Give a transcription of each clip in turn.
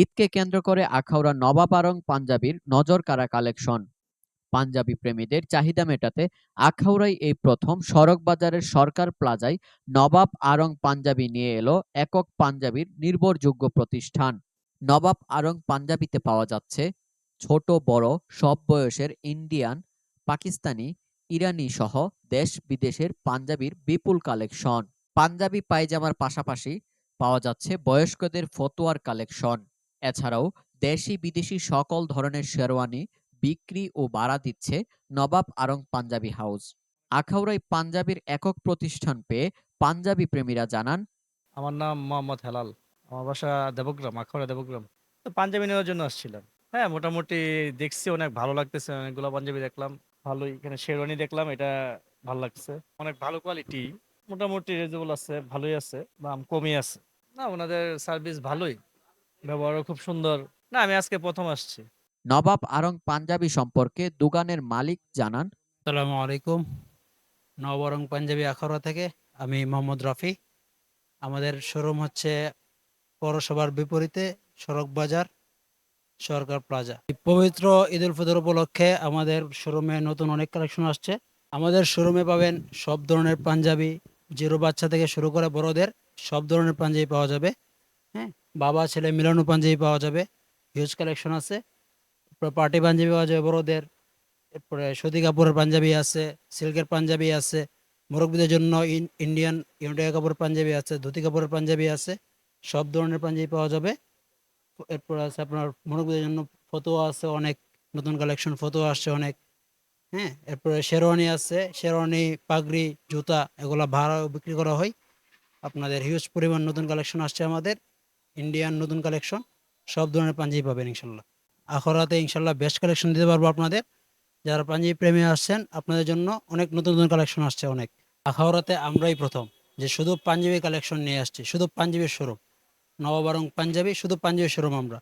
ঈদকে কেন্দ্র করে আখাউড়া নবাব আরং পাঞ্জাবির নজর কাড়া কালেকশন। পাঞ্জাবি প্রেমীদের চাহিদা মেটাতে আখাউড়ায় এই প্রথম সড়ক বাজারের সরকার প্লাজায় নবাব আরং পাঞ্জাবি নিয়ে এলো একক পাঞ্জাবির নির্ভরযোগ্য প্রতিষ্ঠান। নবাব আরং পাঞ্জাবিতে পাওয়া যাচ্ছে ছোট, বড়, সব বয়সের ইন্ডিয়ান, পাকিস্তানি, ইরানি সহ দেশ বিদেশের পাঞ্জাবির বিপুল কালেকশন। পাঞ্জাবি পায়জামার পাশাপাশি পাওয়া যাচ্ছে বয়স্কদের ফতোয়ার কালেকশন। এছাড়াও দেশি বিদেশি সকল ধরনের শেরওয়ানি বিক্রি ও ভাড়া দিচ্ছে নবাব আরং পাঞ্জাবি হাউস। আখাউড়ায় পাঞ্জাবির একক প্রতিষ্ঠান পেয়ে পাঞ্জাবি প্রেমীরা জানান, আমার নাম মোহাম্মদ হেলাল। আমার বাসা দেবগ্রাম, আখাউড়া দেবগ্রাম। তো পাঞ্জাবি নেওয়ার জন্য আসছিলাম। হ্যাঁ মোটামুটি দেখছি, অনেক ভালো লাগতেছে, অনেকগুলো পাঞ্জাবি দেখলাম। ভালোই এখানে শেরওয়ানি দেখলাম, এটা ভালো লাগছে। অনেক ভালো কোয়ালিটি মোটামুটি রেজেবল আছে, ভালোই আছে, দাম কমই আছে। না, ওনাদের সার্ভিস ভালোই। ব্যবহারও খুব সুন্দর। না আমি আজকে প্রথম আসছি। নবাব আরং পাঞ্জাবি সম্পর্কে দোকানের মালিক জানান আসসালামু আলাইকুম। নবরং পাঞ্জাবি আখাউড়া থেকে আমি মোহাম্মদ রফি আমাদের শোরুম হচ্ছে পৌরসভার বিপরীতে সড়ক বাজার সরকার প্লাজা। পবিত্র ঈদ উল ফিতর উপলক্ষে আমাদের শোরুমে নতুন অনেক কালেকশন আসছে। আমাদের শোরুমে পাবেন সব ধরনের পাঞ্জাবি জিরো বাচ্চা থেকে শুরু করে বড়দের সব ধরনের পাঞ্জাবি পাওয়া যাবে। হ্যাঁ। বাবা, ছেলে মিলানো পাঞ্জাবি পাওয়া যাবে। হিউজ কালেকশন আছে। পার্টি পাঞ্জাবি পাওয়া যাবে বড়দের। এরপরে সতী কাপড়ের পাঞ্জাবি আছে, সিল্কের পাঞ্জাবি আছে, মুরব্বীদের জন্য ইন- ইন্ডিয়ান ইন্ডিয়া কাপড়ের পাঞ্জাবি আছে, ধুতি কাপড়ের পাঞ্জাবি আছে, সব ধরনের পাঞ্জাবি পাওয়া যাবে। এরপর আছে আপনার মুরব্বীদের জন্য ফতোয়া আছে অনেক, নতুন কালেকশন ফতোয়া আসছে অনেক। হ্যাঁ এরপরে শেরওয়ানি আছে, শেরওয়ানি, পাগড়ি, জুতা, এগুলা ভাড়াও বিক্রি করা হয়। আপনাদের হিউজ পরিমাণ নতুন কালেকশন আসছে আমাদের। ইন্ডিয়ান নতুন কালেকশন সব ধরনের পাঞ্জাবি পাবেন ইনশাল্লাহ আখরাতে ইনশাল্লাহ বেস্ট কালেকশন দিতে পারব আপনাদের। যারা পাঞ্জাবি প্রেমী আসছেন, আপনাদের জন্য অনেক নতুন নতুন কালেকশন আসছে অনেক। আখাউড়াতে আমরাই প্রথম যে শুধু পাঞ্জাবি কালেকশন নিয়ে আসছি, শুধু পাঞ্জাবির শোরুম নববারং পাঞ্জাবি, শুধু পাঞ্জাবি শোরুম আমরা।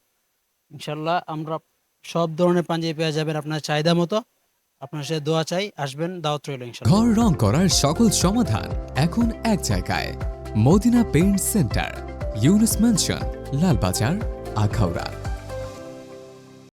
ইনশাল্লাহ আমরা সব ধরনের পাঞ্জাবি পেয়ে যাবেন আপনার চাহিদা মতো। আপনার সাথে দোয়া চাই, আসবেন, দাওয়াত রইল ঘর রং করার সকল সমাধান এখন এক জায়গায়। Madina paint centre Yunus mansion Lalbazar Akhaura.